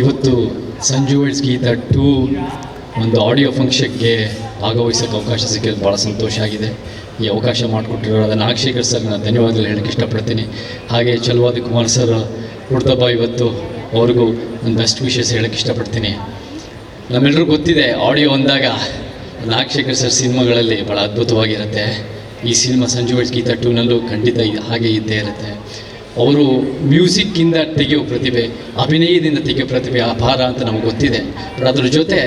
ಇವತ್ತು Sanju weds Geetha two ಒಂದು audio ಫಂಕ್ಷನ್ಗೆ ಭಾಗವಹಿಸೋಕ್ಕೆ ಅವಕಾಶ ಸಿಕ್ಕಿದ್ದು ಭಾಳ ಸಂತೋಷ ಆಗಿದೆ. ಈ ಅವಕಾಶ ಮಾಡಿಕೊಟ್ಟಿರೋದು ನಾಗಶೇಖರ್ ಸರ್ ನಾನು ಧನ್ಯವಾದಗಳು ಹೇಳಕ್ಕೆ ಇಷ್ಟಪಡ್ತೀನಿ. ಹಾಗೆ ಚಲವಾದಿ ಕುಮಾರ್ ಸರ್ ಹುಡ್ತಬ್ಬ ಇವತ್ತು ಅವ್ರಿಗೂ ಒಂದು ಬೆಸ್ಟ್ ವಿಷಸ್ ಹೇಳಕ್ಕೆ ಇಷ್ಟಪಡ್ತೀನಿ. ನಮ್ಮೆಲ್ಲರಿಗೂ ಗೊತ್ತಿದೆ ಆಡಿಯೋ ಅಂದಾಗ ನಾಗಶೇಖರ್ ಸರ್ ಸಿನಿಮಾಗಳಲ್ಲಿ ಭಾಳ ಅದ್ಭುತವಾಗಿರುತ್ತೆ. ಈ ಸಿನಿಮಾ ಸಂಜು ವೈಟ್ಸ್ ಗೀತ ಟೂನಲ್ಲೂ ಖಂಡಿತ ಹಾಗೆ ಇದ್ದೇ ಇರುತ್ತೆ. ಅವರು ಮ್ಯೂಸಿಕ್ಕಿಂದ ತೆಗೆಯೋ ಪ್ರತಿಭೆ, ಅಭಿನಯದಿಂದ ತೆಗೆಯೋ ಪ್ರತಿಭೆ ಅಪಾರ ಅಂತ ನಮ್ಗೆ ಗೊತ್ತಿದೆ. ಅದ್ರ ಜೊತೆ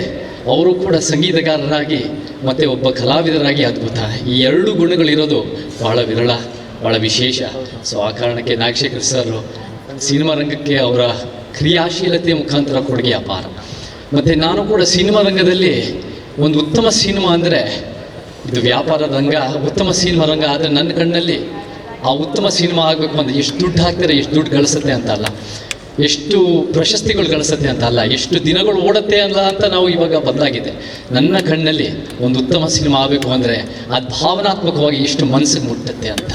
ಅವರು ಕೂಡ ಸಂಗೀತಗಾರರಾಗಿ ಮತ್ತು ಒಬ್ಬ ಕಲಾವಿದರಾಗಿ ಅದ್ಭುತ. ಈ ಎರಡು ಗುಣಗಳಿರೋದು ಭಾಳ ವಿರಳ ಭಾಳ ವಿಶೇಷ. ಸೊ ಆ ಕಾರಣಕ್ಕೆ ನಾಗಶೇಖರ್ ಸರ್ ಸಿನಿಮಾ ರಂಗಕ್ಕೆ ಅವರ ಕ್ರಿಯಾಶೀಲತೆ ಮುಖಾಂತರ ಕೊಡುಗೆ ಅಪಾರ. ಮತ್ತು ನಾನು ಕೂಡ ಸಿನಿಮಾ ರಂಗದಲ್ಲಿ ಒಂದು ಉತ್ತಮ ಸಿನಿಮಾ ಅಂದರೆ ಇದು ವ್ಯಾಪಾರ ರಂಗ ಉತ್ತಮ ಸಿನಿಮಾ ರಂಗ ಆದರೆ ನನ್ನ ಕಣ್ಣಲ್ಲಿ ಆ ಉತ್ತಮ ಸಿನಿಮಾ ಆಗಬೇಕು ಅಂದರೆ ಎಷ್ಟು ದುಡ್ಡು ಹಾಕ್ತಾರೆ, ಎಷ್ಟು ದುಡ್ಡು ಗಳಿಸುತ್ತೆ ಅಂತ ಅಲ್ಲ. ಎಷ್ಟು ಪ್ರಶಸ್ತಿಗಳು ಗಳಿಸುತ್ತೆ ಅಂತ ಅಲ್ಲ. ಎಷ್ಟು ದಿನಗಳು ಓಡುತ್ತೆ ಅಲ್ಲ ಅಂತ ನಾವು ಇವಾಗ ಬದಲಾಗಿದೆ. ನನ್ನ ಕಣ್ಣಲ್ಲಿ ಒಂದು ಉತ್ತಮ ಸಿನಿಮಾ ಆಗಬೇಕು ಅಂದರೆ ಅದು ಭಾವನಾತ್ಮಕವಾಗಿ ಎಷ್ಟು ಮನಸ್ಸಿಗೆ ಮುಟ್ಟುತ್ತೆ ಅಂತ.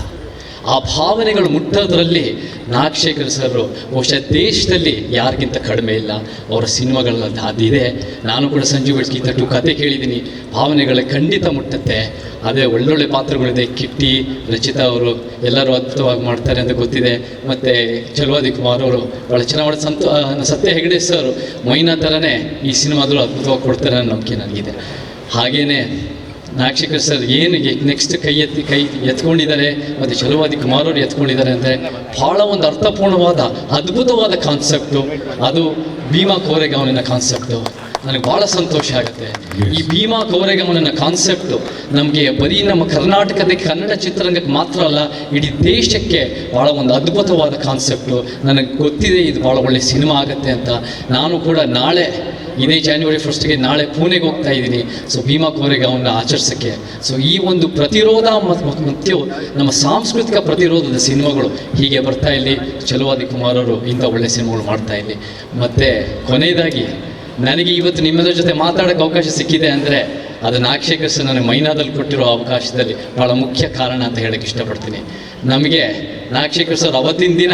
ಆ ಭಾವನೆಗಳು ಮುಟ್ಟೋದ್ರಲ್ಲಿ ನಾಗಶೇಖರ್ ಸರ್ ಬಹುಶಃ ದೇಶದಲ್ಲಿ ಯಾರಿಗಿಂತ ಕಡಿಮೆ ಇಲ್ಲ, ಅವರ ಸಿನಿಮಾಗಳನ್ನ ದಾದಿದೆ. ನಾನು ಕೂಡ ಸಂಜೀವ್ ಗೀತ ಟು ಕತೆ ಕೇಳಿದ್ದೀನಿ. ಭಾವನೆಗಳು ಖಂಡಿತ ಮುಟ್ಟುತ್ತೆ. ಅದೇ ಒಳ್ಳೊಳ್ಳೆ ಪಾತ್ರಗಳಿದೆ, ಕಿಟ್ಟಿ, ರಚಿತಾ ಅವರು, ಎಲ್ಲರೂ ಅದ್ಭುತವಾಗಿ ಮಾಡ್ತಾರೆ ಅಂತ ಗೊತ್ತಿದೆ. ಮತ್ತು ಚಲುವಾದಿ ಕುಮಾರ್ ಅವರು ಭಾಳ ಚೆನ್ನಾಗಿ ಸಂತ ಸತ್ಯ ಹೆಗಡೆ ಸರ್ ಮೈನಾ ಥರನೇ ಈ ಸಿನಿಮಾದಲ್ಲೂ ಅದ್ಭುತವಾಗಿ ಕೊಡ್ತಾರೆ ಅನ್ನೋ ನಂಬಿಕೆ ನನಗಿದೆ. ಹಾಗೆಯೇ ನಾಗಶೇಖರ್ ಸರ್ ಏನು ನೆಕ್ಸ್ಟ್ ಕೈ ಎತ್ತಿ ಕೈ ಎತ್ಕೊಂಡಿದ್ದಾರೆ ಮತ್ತು ಚಲುವಾದಿ ಕುಮಾರ್ ಅವರು ಎತ್ಕೊಂಡಿದ್ದಾರೆ ಅಂದರೆ ಭಾಳ ಒಂದು ಅರ್ಥಪೂರ್ಣವಾದ, ಅದ್ಭುತವಾದ ಕಾನ್ಸೆಪ್ಟು ಅದು ಭೀಮಾ ಕೋರೆಗಾವನಿನ ಕಾನ್ಸೆಪ್ಟು ನನಗೆ ಭಾಳ ಸಂತೋಷ ಆಗುತ್ತೆ. ಈ ಭೀಮಾ ಕೋರೆಗಾವನಿನ ಕಾನ್ಸೆಪ್ಟು ನಮಗೆ ಬರೀ ನಮ್ಮ ಕರ್ನಾಟಕದ ಕನ್ನಡ ಚಿತ್ರರಂಗಕ್ಕೆ ಮಾತ್ರ ಅಲ್ಲ ಇಡೀ ದೇಶಕ್ಕೆ ಭಾಳ ಒಂದು ಅದ್ಭುತವಾದ ಕಾನ್ಸೆಪ್ಟು ನನಗೆ ಗೊತ್ತಿದೆ ಇದು ಭಾಳ ಒಳ್ಳೆ ಸಿನಿಮಾ ಆಗುತ್ತೆ ಅಂತ. ನಾನು ಕೂಡ ನಾಳೆ ಇದೇ ಜಾನ್ವರಿ ಫಸ್ಟ್ಗೆ ನಾಳೆ ಪುಣೆಗೆ ಹೋಗ್ತಾ ಇದ್ದೀನಿ. ಸೊ ಭೀಮಾ ಕೋರೆಗಾವನ್ನ ಆಚರಿಸೋಕ್ಕೆ. ಸೊ ಈ ಒಂದು ಪ್ರತಿರೋಧ ಮತ್ತು ಮತ್ತು ನಮ್ಮ ಸಾಂಸ್ಕೃತಿಕ ಪ್ರತಿರೋಧದ ಸಿನಿಮಾಗಳು ಹೀಗೆ ಬರ್ತಾ ಇಲ್ಲಿ. ಚಲುವಾದಿ ಕುಮಾರ್ ಅವರು ಇಂಥ ಒಳ್ಳೆ ಸಿನಿಮಾಗಳು ಮಾಡ್ತಾ ಇಲ್ಲಿ. ಮತ್ತು ಕೊನೆಯದಾಗಿ ನನಗೆ ಇವತ್ತು ನಿಮ್ಮದ್ರ ಜೊತೆ ಮಾತಾಡೋಕ್ಕೆ ಅವಕಾಶ ಸಿಕ್ಕಿದೆ ಅಂದರೆ ಅದು ನಾಗಶೇಖರ್ ನನಗೆ ಮೈನಾದಲ್ಲಿ ಕೊಟ್ಟಿರೋ ಅವಕಾಶದಲ್ಲಿ ಭಾಳ ಮುಖ್ಯ ಕಾರಣ ಅಂತ ಹೇಳಕ್ಕೆ ಇಷ್ಟಪಡ್ತೀನಿ. ನಮಗೆ ನಾಗಶೇಖರ್ ಸರ್ ಅವತ್ತಿನ ದಿನ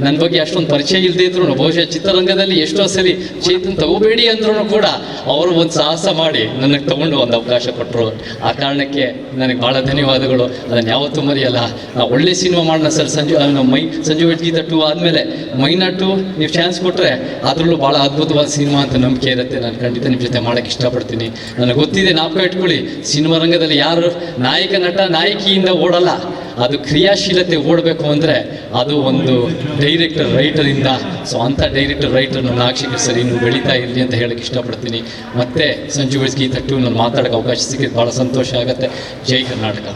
ನನ್ನ ಬಗ್ಗೆ ಅಷ್ಟೊಂದು ಪರಿಚಯ ಇಲ್ಲದೆ ಇದ್ರು ಬಹುಶಃ ಚಿತ್ರರಂಗದಲ್ಲಿ ಎಷ್ಟೋ ಸರಿ ಚೇತನ್ ತಗೋಬೇಡಿ ಅಂದ್ರೂ ಕೂಡ ಅವರು ಒಂದು ಸಾಹಸ ಮಾಡಿ ನನಗೆ ತಗೊಂಡು ಒಂದು ಅವಕಾಶ ಕೊಟ್ಟರು. ಆ ಕಾರಣಕ್ಕೆ ನನಗೆ ಭಾಳ ಧನ್ಯವಾದಗಳು. ಅದನ್ನು ಯಾವತ್ತೂ ಮರೆಯಲ್ಲ. ಒಳ್ಳೆ ಸಿನಿಮಾ ಮಾಡೋಣ ಸರ್. ಸಂಜು ಮೈ, ಸಂಜು ಗೀತ ಟು ಆದಮೇಲೆ ಮೈನಾ ಟು ನೀವು ಚಾನ್ಸ್ ಕೊಟ್ಟರೆ ಅದರಲ್ಲೂ ಭಾಳ ಅದ್ಭುತವಾದ ಸಿನಿಮಾ ಅಂತ ನಂಬಿಕೆ ಇರುತ್ತೆ. ನಾನು ಖಂಡಿತ ನಿಮ್ಮ ಜೊತೆ ಮಾಡೋಕ್ಕೆ ಇಷ್ಟಪಡ್ತೀನಿ. ನನಗೆ ಗೊತ್ತಿದೆ, ನಾಪಕ ಇಟ್ಕೊಳ್ಳಿ. ಸಿನಿಮಾ ರಂಗದಲ್ಲಿ ಯಾರು ನಾಯಕ, ನಟ, ನಾಯಕಿಯಿಂದ ಓಡಲ್ಲ. ಅದು ಕ್ರಿಯಾಶೀಲತೆ ಓಡಬೇಕು ಅಂದರೆ ಅದು ಒಂದು ಡೈರೆಕ್ಟರ್ ರೈಟರಿಂದ ಸೊ ಅಂಥ ಡೈರೆಕ್ಟರ್ ರೈಟರ್ ನಮ್ಮ ನಾಗಶೇಖರ್ ಸರಿ ಇನ್ನು ಬೆಳೀತಾ ಇರಲಿ ಅಂತ ಹೇಳಕ್ಕೆ ಇಷ್ಟಪಡ್ತೀನಿ. ಮತ್ತೆ ಸಂಜು ಗೀತ ತಟ್ಟು ನಾನು ಮಾತಾಡೋಕ್ಕೆ ಅವಕಾಶ ಸಿಕ್ಕಿದ್ದು ಭಾಳ ಸಂತೋಷ ಆಗುತ್ತೆ. ಜೈ ಕರ್ನಾಟಕ.